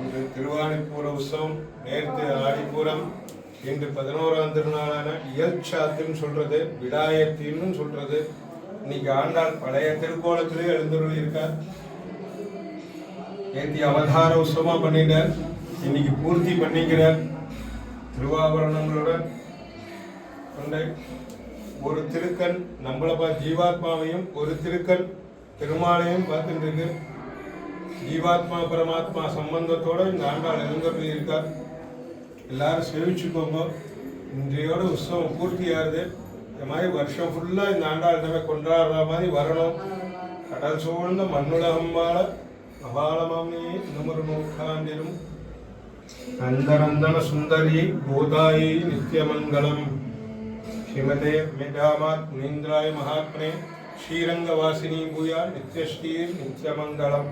இன்று திருவாணிப்பூர உற்சவம் நேற்று ஆடிப்பூரம் இன்று பதினோராம் திருநாளான இயல்சாத்துன்னு சொல்றது விடாயத்தின்னு சொல்றது. இன்னைக்கு ஆண்டாள் பழைய திருக்கோலத்திலே எழுந்துருள் இருக்கார். நேற்று அவதார உற்சவமா பண்ணிட்டார். இன்னைக்கு பூர்த்தி பண்ணிக்கிறார். திருவாபரணங்களுடன் கொண்ட ஒரு திருக்கண் நம்மளை பார்த்து ஜீவாத்மாவையும் ஒரு திருக்கண் பெருமாளையும் பார்த்துட்டு இருக்கு. ஜீவாத்மா பரமாத்மா சம்பந்தத்தோடு இந்த ஆண்டாள் எழுந்தருளி இருக்கார் எல்லாரும் சேவிச்சுக்கோங்க. இன்றையோட உற்சவம் பூர்த்தியாகுது இந்த மாதிரி வருஷம் ஃபுல்லாக இந்த ஆண்டாள் நம்ம கொண்டாடுற மாதிரி வரணும். கடல் சூழ்ந்த மண்ணுலகம் வாழ அபாலமாமே இன்னமொரு நூற்றாண்டிலும் நந்தநந்தன சுந்தரி கோதாயி நித்யமங்கலம். ஸ்ரீமதே மேதாமாத் முனீந்திராய மகாத்மனே శ్రీరంగవాసిని భూయా నిత్యశ్రీ నిత్యమంగళం.